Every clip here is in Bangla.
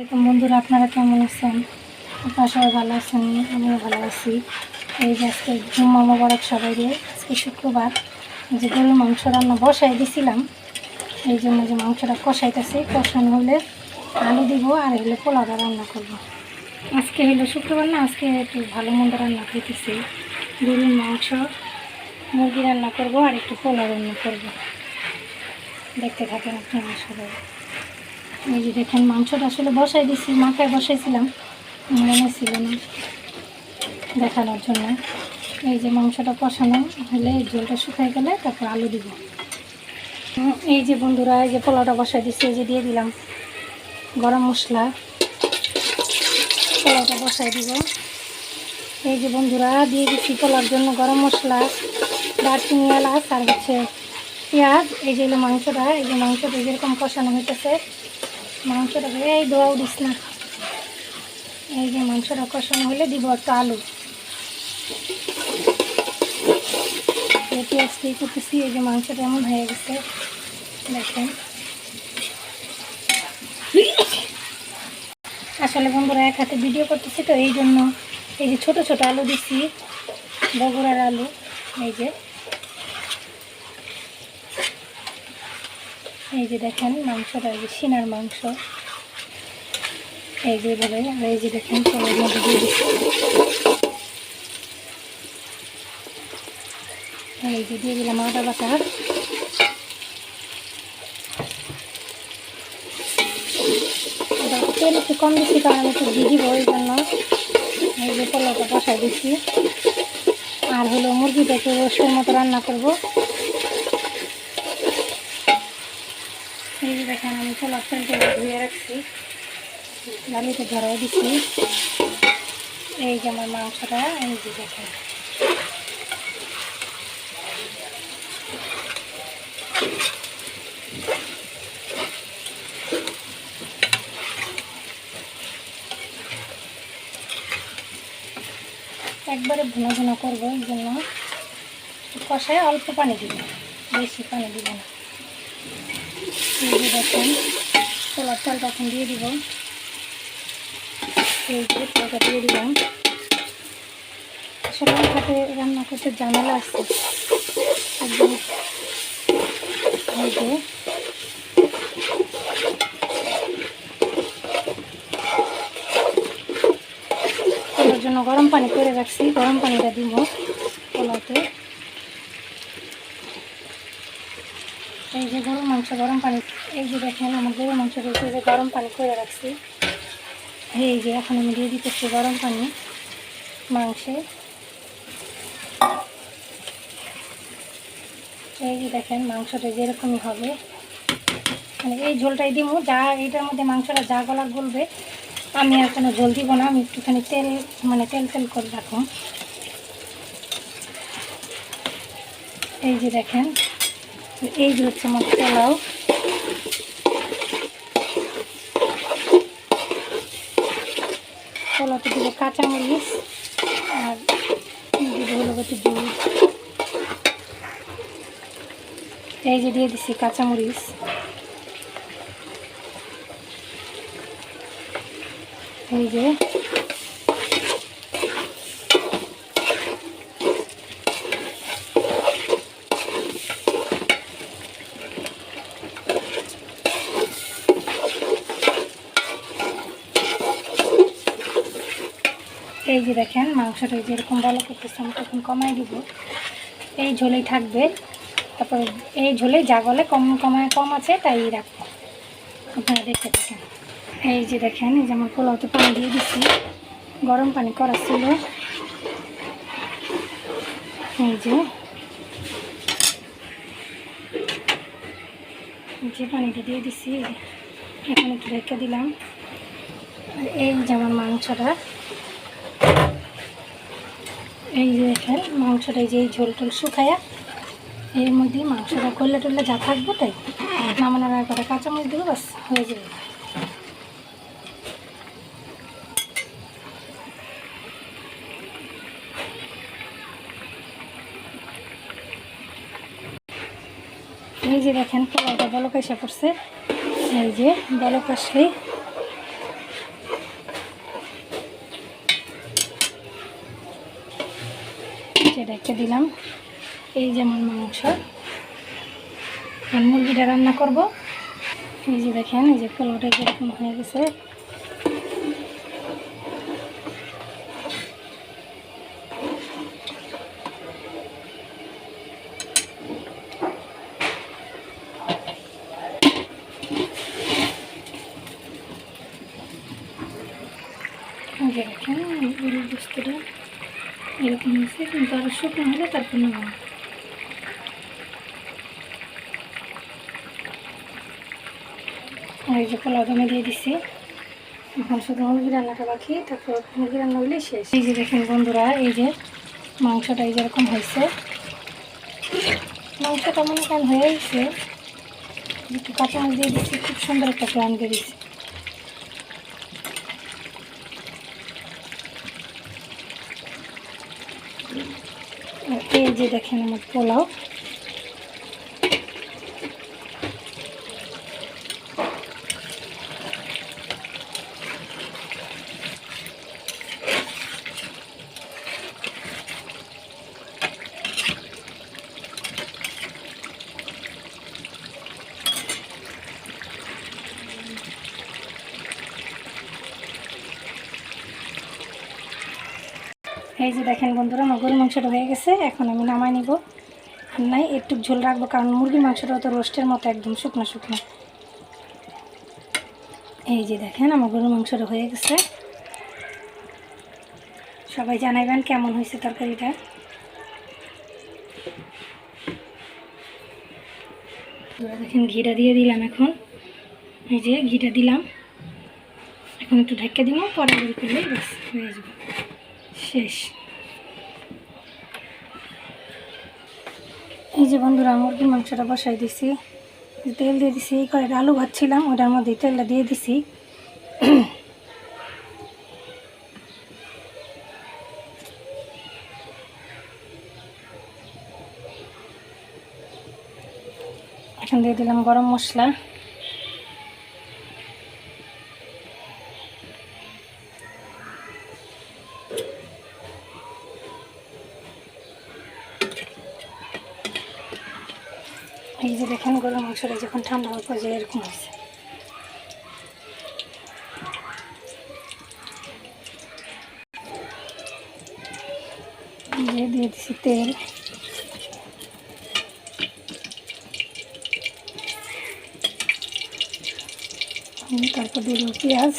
দেখুন বন্ধুরা, আপনারা কেমন আছেন? আপনারা সবাই ভালো আছেন, আমিও ভালো আছি। এই যে আজকে জুম্মা মোবারক সবাই রে আজকে শুক্রবার যে গরুর মাংস রান্না বসাই দিছিলাম। এই জন্য যে মাংসটা কষাইতেছি, কষানো হলে আলু দিব আর হলে পোলাওটা রান্না করব। আজকে হলো শুক্রবার না, আজকে একটু ভালো মন্দ রান্না করতেছি। গরুর মাংস, মুরগি রান্না করব আর একটু পোলাও রান্না করব। দেখতে থাকেন আপনারা সবাই। এই যে দেখেন, মাংসটা আসলে বসাই দিছি মাথায় বসাইছিলাম, মনে ছিল না দেখানোর জন্য। এই যে মাংসটা কষানো হলে ঝোলটা শুকাই গেলে তারপর আলু দিব। এই যে বন্ধুরা, এই যে পোলাওটা বসাই দিচ্ছি এই যে দিয়ে দিলাম গরম মশলা। পোলাওটা বসাই দিব। এই যে বন্ধুরা, দিয়ে দিচ্ছি পোলার জন্য গরম মশলা, দারচিনি, এলাচ আর হচ্ছে পেঁয়াজ। এই যে মাংসটা, এই যে মাংসটা যেরকম কষানো হইতেছে মাংসটা এই দোয়া দিস না। এই যে মাংসটা কষানো হলে দিব একটা আলু। পেঁয়াজ দিয়ে করতেছি এই যে মাংসটা এমন হয়ে গেছে। দেখেন। আসলে বন্ধুরা, এক হাতে ভিডিও করতেছি তো, এই জন্য এই যে ছোট ছোট আলু দিচ্ছি বগুড়ার আলু, এই যে। এই যে দেখেন মাংসটা, এই যে সিনার মাংস। এই যে বলে আর এই যে দেখেন মধ্যে দিয়ে দিচ্ছি। এই যে দিয়ে দিলাম আদা বাটা। তেল একটু কম দিচ্ছি কারণ আমি একটু দিয়ে দিব ওই জন্য। এই যে পোলাওটা বসাই দিচ্ছি। আর হলো মুরগিটা একটু রোস্টের মতো রান্না করব। পোলার তেলটা ধুয়ে রাখছি। গালিতে ধরাই দিচ্ছি এই যে আমার মাংসটা এই যে দেখেন একবারে ভুনা ভুনা করব এই জন্য। কষায় অল্প পানি দিব, বেশি পানি দিব না। দেখুন ছোলার চালটা এখন দিয়ে দিব এই যে চালটা দিয়ে দিলাম আমার হাতে রান্না করতে ঝামেলা আছে একদম এই জন্য গরম পানি করে রাখছি গরম পানিটা দিব পোলাতে এই যে গরম মাংস, গরম পানি, এই যে দেখেন আমার গরু মাংস রয়েছে যে গরম পানি করে রাখছি। এই যে এখন আমি দিয়ে দিতেছি গরম পানি, মাংসে। এই যে দেখেন মাংসটা যেরকমই হবে। মানে এই ঝোলটাই দিব যা এইটার মধ্যে মাংসটা যা গলা গলবে, আমি আর কোনো ঝোল দিব না, আমি একটুখানি তেল মানে তেল তেল করে রাখুন। এই যে দেখেন এই যে হচ্ছে আমার পোলাও। পোলাওতে দিব কাঁচামরিচ আর দিব হলো একটু দুধ এই যে দিয়ে দিচ্ছি কাঁচামরিচ। এই যে এই যে দেখেন, মাংসটা যেরকম ভালো করতেছে, আমি তখন কমাই দিব। এই ঝোলেই থাকবে। তারপর এই ঝোলে যা গলে কম কমায় কম আছে, তাই রাখব। আপনারা দেখতে থাকেন। এই যে দেখেন, এই যে আমার পোলাওতে পানি দিয়ে দিচ্ছি গরম পানি করা ছিল। এই যে। যে পানিটা দিয়ে দিছি, এখানে একটু রেখে দিলাম। আর এই যে আমার মাংসটা এই যে দেখেন মাংসটা এই যে এই ঝোল টোল শুকায়া এর মধ্যে মাংসটা করলে টরলে যা থাকব তাই। নামানোর আগে কটা কাঁচামরিচ দেবো বাস হয়ে যাবে। এই যে দেখেন পোলাওটা বলক পড়ছে। এই যে বলক রেখে দিলাম। এই যেমন মাংস। আর মুরগিটা রান্না করব। এই যে দেখেন, এই যে পোলাওটা যেরকম হয়ে গেছে এই যে দেখেন গরুর বস্তুটা এরকম হয়েছে? কিন্তু আরও শুকনো হলে তারপর নেব আর এই যে পোলাও দমে দিয়ে দিচ্ছি এখন শুধু রান্নাটা বাকি, তারপর মুরগি রান্না শেষ। এই যে দেখেন বন্ধুরা, এই যে মাংসটা এই যেরকম হয়েছে। মাংসটা মনে করেন হয়ে গেছে। একটু কাঁচামরিচ দিয়ে দিচ্ছি খুব সুন্দর একটা প্ল্যান দিয়ে দিচ্ছি আর এই যে দেখেন আমার পোলাও। এই যে দেখেন বন্ধুরা, আমার গরুর মাংসটা হয়ে গেছে, এখন আমি নামাই নিব। আর নাই, একটু ঝোল রাখব, কারণ মুরগির মাংসটা তো রোস্টের মতো, একদম শুকনো শুকনো। এই যে দেখেন, আমার গরুর মাংসটা হয়ে গেছে। সবাই জানাইবেন কেমন হয়েছে তরকারিটা। দেখেন, ঘিটা দিয়ে দিলাম এখন। এই যে ঘিটা দিলাম। এখন একটু ঢেকে দিব, পরে বের হয়ে যাবে। শেষ। এই যে বন্ধুরা, মুরগির মাংসটা বসাই দিছি। তেল দিয়ে দিছি, এই কয়েকটা আলু ভাজছিলাম, ওটার মধ্যে তেলটা দিয়ে দিছি। এখন দিয়ে দিলাম গরম মশলা। এই যে দেখেন গরুর মাংসটা যখন ঠান্ডা হওয়ার পর যে এরকম হয়েছে। দিয়ে দিছি তেল। তারপর দিয়ে দেবো পেঁয়াজ।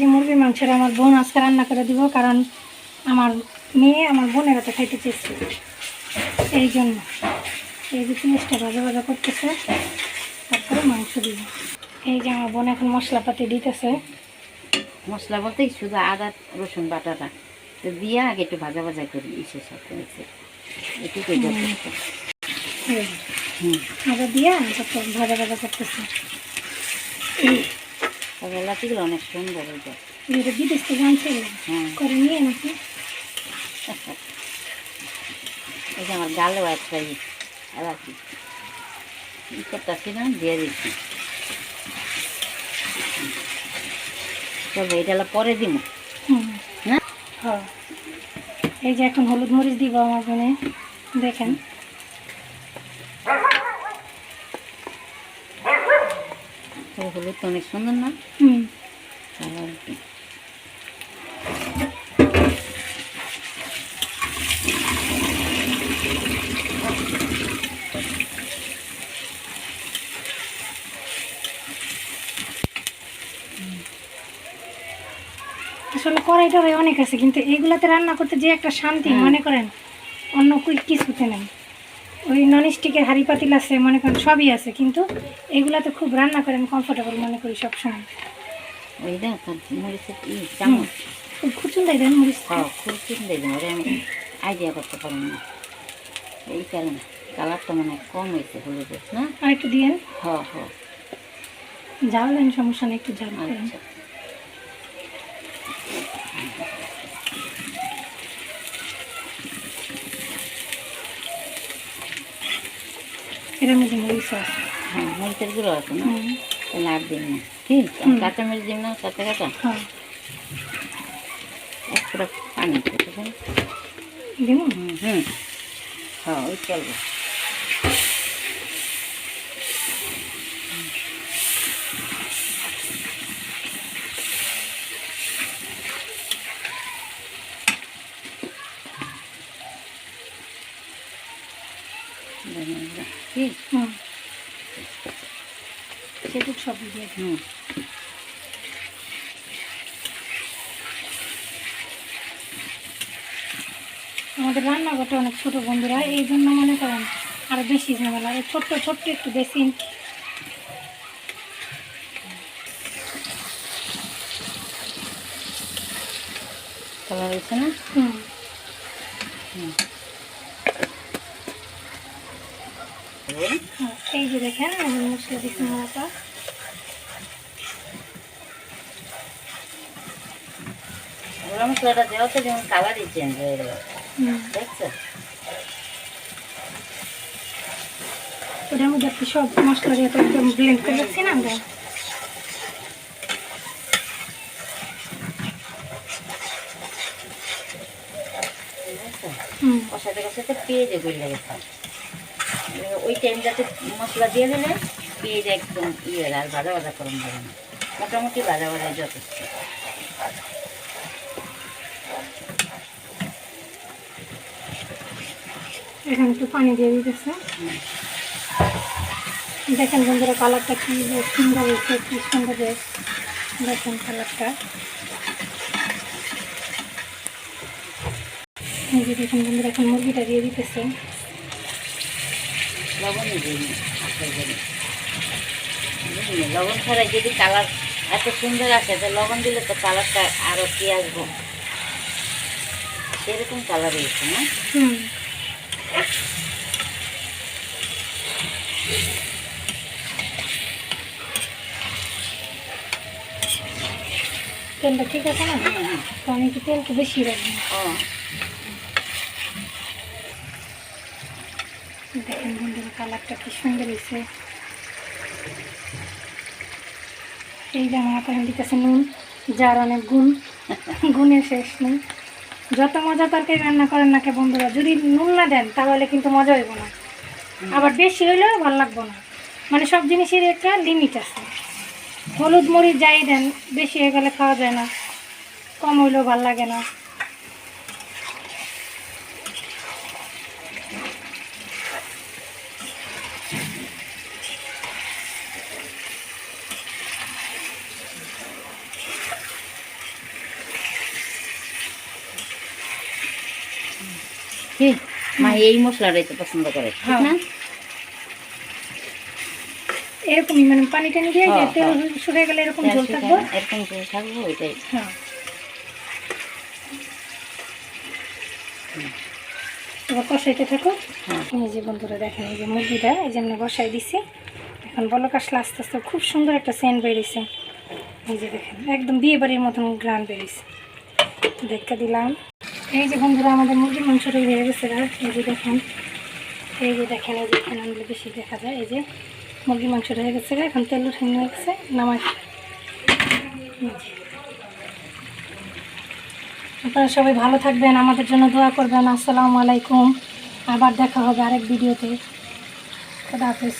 যে মুরগির মাংসটা আমার বোন আজকে রান্না করে দিব কারণ আমার মেয়ে আমার বোনেরা তো খাইতে চেয়েছে। এই জন্য। এই যে পেঁয়াজটা ভাজা ভাজা করতেছে তারপরে মাংস দিব। এই যে আমার বোন এখন মশলাপাতি দিতেছে। মশলা বলতে শুধু আদা রসুন বাটাটা। তো দিয়ে আগে একটু ভাজা ভাজা করি ইসের সাথে যে, হুম। আদা দিয়া ভাজা ভাজা করতেছে। তবে লাচিগুলো অনেক সুন্দর হয়ে এটা বিদেশ থেকে করে নিয়ে নাকি? এই যে আমার গালেও একটা এলাচি। ই করতেছি না? দিয়ে দিচ্ছি। চলো এটা পরে দিব হ্যাঁ? এই যে এখন হলুদ মরিচ দিব আমার বোনে দেখেন তো হলুদ তো অনেক সুন্দর না? হুম। আসলে কড়াইটা অনেক আছে কিন্তু এইগুলাতে রান্না করতে যে একটা শান্তি মনে করেন অন্য কিছুতে নেই। ওই নন স্টিকের হাঁড়ি পাতিল আছে মনে করেন সবই আছে কিন্তু এগুলাতে খুব রান্না করেন কমফোর্টেবল মনে করি সবসময়। ওই দেন মরিচ। হ্যাঁ আমি আইডিয়া করতে পারলাম না। এই কারণে কালারটা মনে হয় কম হয়েছে না? আর একটু দিয়েন। হ হ ঝাল দেন সমস্যা নেই একটু আচ্ছা। মধ্যে মরিচ আছে। হ্যাঁ মরিচের গুঁড়ো আছে না? তাহলে আর দিন না। ঠিক হুম। কাঁচামরিচ দিন না সাথে কাঁচা? হ্যাঁ। পানি দিব? হুম হুম। হ্যাঁ ওই চলবে। হুম সেটুক সব দিয়ে হুম আমাদের রান্নাঘরটা অনেক ছোট বন্ধুরা এই জন্য মনে করেন আরও বেশি ঝামেলা ছোট্ট ছোট্ট একটু বেশি। কালার হয়েছে না? হুম। হুম হ্যাঁ, এই যে দেখেন মশলা দিচ্ছি মারাটা গরম মশলাটা দেওয়াতে যেমন কালারই চেঞ্জ হয়ে গেল দেখছ? ওটার মধ্যে একটু সব মশলা দিয়ে একদম ব্লেন্ড করে রাখছি না আমরা? হুম। কষাতে কষাতে পেঁয়াজে গলে গেছে। ওই টাইমটাতে মশলা দিয়ে দিলে পেঁয়াজ একদম ইয়ে আর ভাজা ভাজা করুন যাবে না। মোটামুটি ভাজা ভাজা যথেষ্ট। এখানে একটু পানি দিয়ে দিতেছে। দেখেন বন্ধুরা কালারটা কি সুন্দর হয়েছে কি সুন্দর। দেখেন কালারটা। এই যে দেখেন বন্ধুরা এখন মুরগিটা দিয়ে দিতেছে। লবণ দিয়ে দিন আচার লবণ ছাড়া যদি কালার এত সুন্দর আসে তো লবণ দিলে তো কালারটা আরও কি আসব? সেরকম কালার হয়েছে না? তেলটা ঠিক আছে না? হুম। তো আমি একটু তেলটা বেশি রাখব। দেখেন কালারটা কি সুন্দর হয়েছে। এই যে আমার দিতেছে নুন, যার অনেক গুণ, গুণের শেষ নেই। যত মজা তরকারি রান্না করেন না কে বন্ধুরা, যদি নুন না দেন, তাহলে কিন্তু মজা হইব না। আবার বেশি হইলেও ভালো লাগবো না। মানে সব জিনিসের একটা লিমিট আছে। হলুদ মরিচ যাই দেন, বেশি হয়ে গেলে খাওয়া যায় না। কম হইলেও ভালো লাগে না। মা এই মশলাটাই তো পছন্দ করে ঠিক হ্যাঁ। না? এরকমই মানে পানি টানি দিয়ে তেল। শুকিয়ে গেলে এরকম ঝোল থাকব? এরকম থাকব ওইটাই। হ্যাঁ। এবার কষাইতে থাকো। হ্যাঁ। এই যে বন্ধুরা দেখেন এই যে মুরগিটা এই যে বসাই দিছি। এখন বলক আসলে আস্তে আস্তে খুব সুন্দর একটা সেন্ট বেরিয়েছে। এই যে দেখেন একদম বিয়ে বাড়ির মতন গ্রান বেরিয়েছে। দেখতে দিলাম। এই যে বন্ধুরা, আমাদের মুরগির মাংস তৈরি হয়ে গেছে এই যে দেখেন, এই যে দেখেন, এই যে এখানে বেশি দেখা যায়। এই যে মুরগির মাংস হয়ে গেছে এখন তেল উঠে নিয়ে গেছে, নামাই। আপনারা সবাই ভালো থাকবেন, আমাদের জন্য দোয়া করবেন। আসসালামু আলাইকুম। আবার দেখা হবে আরেক ভিডিওতে। খুদা হাফেজ।